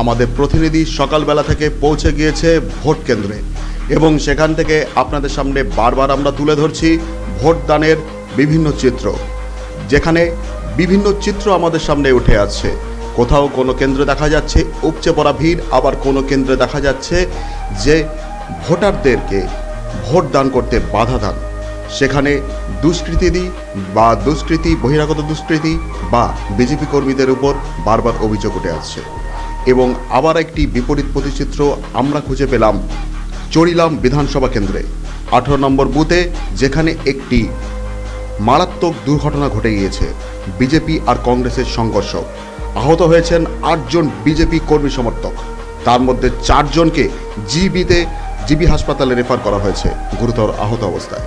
আমাদের প্রতিনিধি সকালবেলা থেকে পৌঁছে গিয়েছে ভোট কেন্দ্রে। এবং সেখান থেকে আপনাদের সামনে বারবার আমরা তুলে ধরছি ভোটদানের বিভিন্ন চিত্র। যেখানে বিভিন্ন চিত্র আমাদের সামনে উঠে আসছে। কোথাও কোনো কেন্দ্রে দেখা যাচ্ছে উপচে পড়া ভিড়, আবার কোনো কেন্দ্রে দেখা যাচ্ছে যে ভোটারদেরকে ভোট দান করতে বাধা দান। সেখানে দুষ্কৃতী বা দুষ্কৃতী, বহিরাগত দুষ্কৃতী বা বিজেপি কর্মীদের উপর বারবার অভিযোগ উঠে আসছে। এবং আবার একটি বিপরীত প্রতিচিত্র আমরা খুঁজে পেলাম চড়িলাম বিধানসভা কেন্দ্রে। আঠারো নম্বর বুথে যেখানে একটি মারাত্মক দুর্ঘটনা ঘটে গিয়েছে, বিজেপি আর কংগ্রেসের সংঘর্ষ। আহত হয়েছেন আটজন বিজেপি কর্মী সমর্থক। তার মধ্যে চারজনকে জিবিতে জিবি হাসপাতালে রেফার করা হয়েছে, গুরুতর আহত অবস্থায়।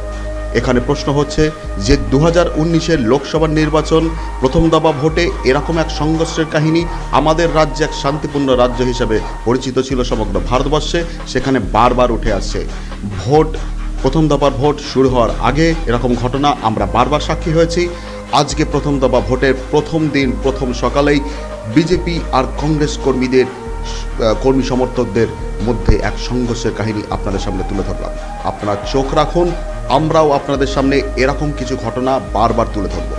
এখানে প্রশ্ন হচ্ছে যে দু হাজার উনিশের লোকসভা নির্বাচন প্রথম দফা ভোটে এরকম এক সংঘর্ষের কাহিনী আমাদের রাজ্য এক শান্তিপূর্ণ রাজ্য হিসেবে পরিচিত ছিল সমগ্র ভারতবর্ষে, সেখানে বারবার উঠে আসছে। ভোট, প্রথম দফার ভোট শুরু হওয়ার আগে এরকম ঘটনা আমরা বারবার সাক্ষী হয়েছি। আজকে প্রথম দফা ভোটের প্রথম দিন, প্রথম সকালেই বিজেপি আর কংগ্রেস কর্মীদের কর্মী সমর্থকদের মধ্যে এক সংঘর্ষের কাহিনী আপনাদের সামনে তুলে ধরলাম। আপনারা চোখ রাখুন আমরাও আপনাদের সামনে এরকম কিছু ঘটনা বারবার তুলে ধরব।